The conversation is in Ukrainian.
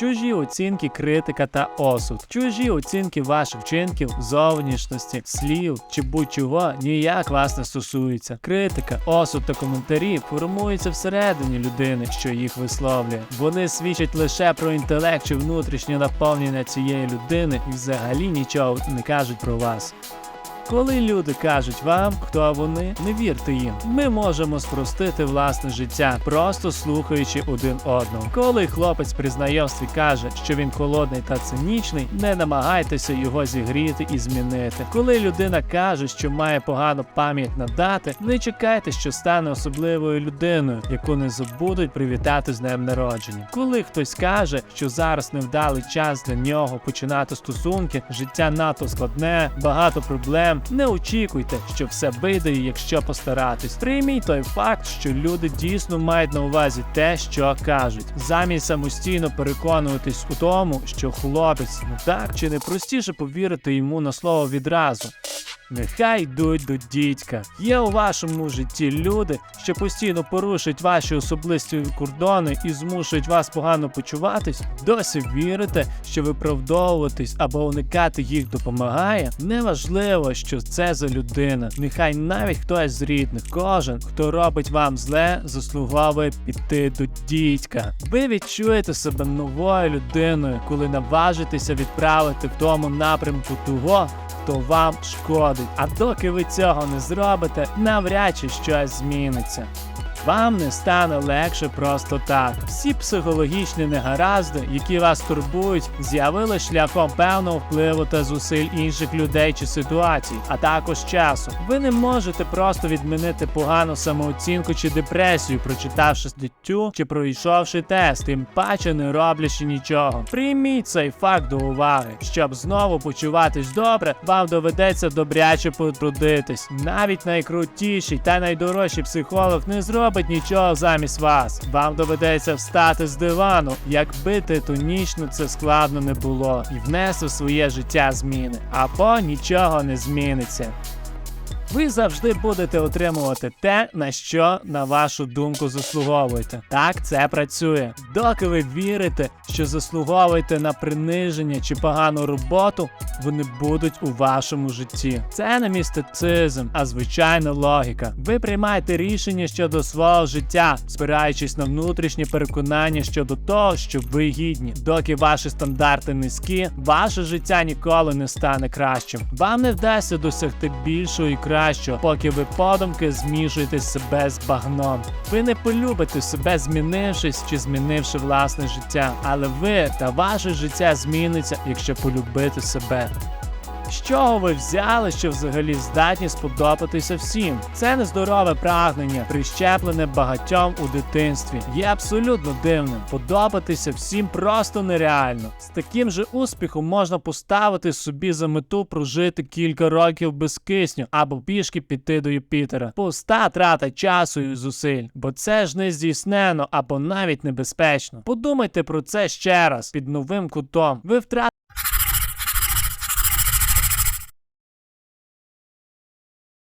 чужі оцінки, критика та осуд, чужі оцінки ваших вчинків, зовнішності, слів чи будь-чого ніяк вас не стосується. Критика, осуд та коментарі формуються всередині людини, що їх висловлює. Вони свідчать лише про інтелект чи внутрішнє наповнення цієї людини і взагалі нічого не кажуть про вас. Коли люди кажуть вам, хто вони, не вірте їм. Ми можемо спростити власне життя, просто слухаючи один одного. Коли хлопець при знайомстві каже, що він холодний та цинічний, не намагайтеся його зігріти і змінити. Коли людина каже, що має погану пам'ять на дати, не чекайте, що стане особливою людиною, яку не забудуть привітати з днем народження. Коли хтось каже, що зараз невдалий час для нього починати стосунки, життя надто складне, багато проблем. Не очікуйте, що все вийде, якщо постаратись. Прийміть той факт, що люди дійсно мають на увазі те, що кажуть, замість самостійно переконуватись у тому, що хлопець не так чи не простіше повірити йому на слово відразу. Нехай йдуть до дідька. Є у вашому житті люди, що постійно порушують ваші особисті кордони і змушують вас погано почуватись. Досі вірите, що виправдовуватись або уникати їх допомагає. Неважливо, що це за людина. Нехай навіть хтось з рідних, кожен, хто робить вам зле, заслуговує піти до дідька. Ви відчуєте себе новою людиною, коли наважитеся відправити в тому напрямку того, хто вам шкодить. А доки ви цього не зробите, навряд чи щось зміниться. Вам не стане легше просто так. Всі психологічні негаразди, які вас турбують, з'явились шляхом певного впливу та зусиль інших людей чи ситуацій, а також часу. Ви не можете просто відмінити погану самооцінку чи депресію, прочитавши статтю чи пройшовши тест, тим паче не роблячи нічого. Прийміть цей факт до уваги. Щоб знову почуватись добре, вам доведеться добряче потрудитись. Навіть найкрутіший та найдорожчий психолог не зробить нічого замість вас. Вам доведеться встати з дивану, якби титанічно це складно не було, і внести в своє життя зміни, або нічого не зміниться. Ви завжди будете отримувати те, на що, на вашу думку, заслуговуєте. Так це працює. Доки ви вірите, що заслуговуєте на приниження чи погану роботу, вони будуть у вашому житті. Це не містицизм, а звичайна логіка. Ви приймаєте рішення щодо свого життя, спираючись на внутрішні переконання щодо того, що ви гідні. Доки ваші стандарти низькі, ваше життя ніколи не стане кращим. Вам не вдасться досягти більшого і поки ви подумки змішуєте себе з багном. Ви не полюбите себе, змінившись чи змінивши власне життя, але ви та ваше життя зміниться, якщо полюбити себе. З чого ви взяли, що взагалі здатні сподобатися всім? Це нездорове прагнення, прищеплене багатьом у дитинстві. Є абсолютно дивним. Подобатися всім просто нереально. З таким же успіхом можна поставити собі за мету прожити кілька років без кисню або пішки піти до Юпітера. Пуста трата часу і зусиль, бо це ж не здійснено або навіть небезпечно. Подумайте про це ще раз під новим кутом. Ви втратите